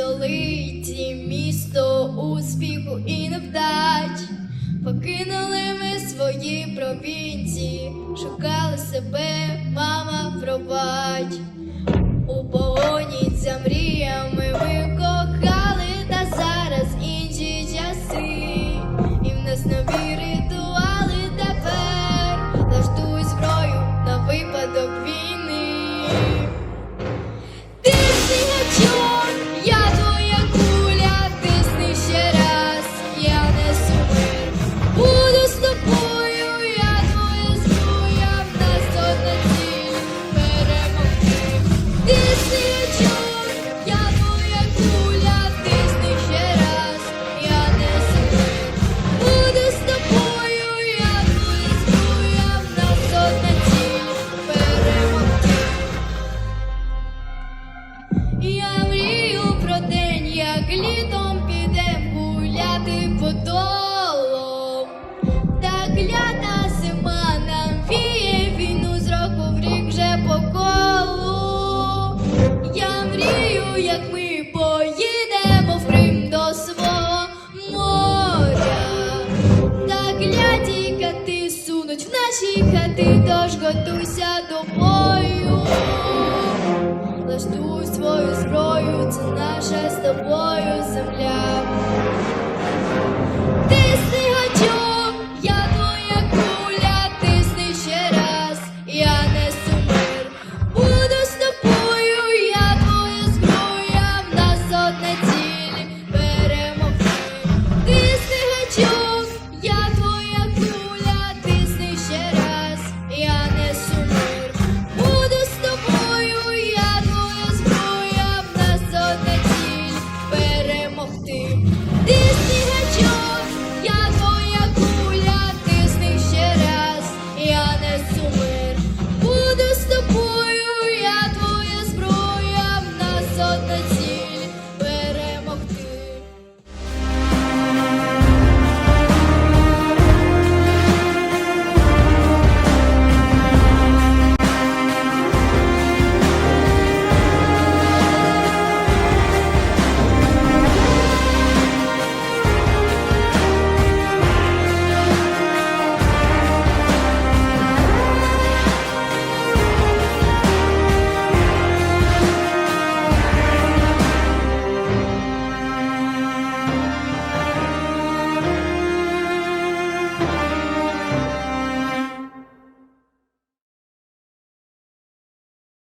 столиці, місто успіху і невдач, покинули ми свої провінції, шукали себе, мама, пробач, у погоні за мріями ми кохали, та зараз інші часи, і в нас нові ритуали тепер, Лаштуй зброю на випадок війни. Ти як ми поїдемо в Крим до свого моря. Та гляді кати сунуть в наші хати, тож готуйся до бою. Лаштуй свою зброю, це наша з тобою земля.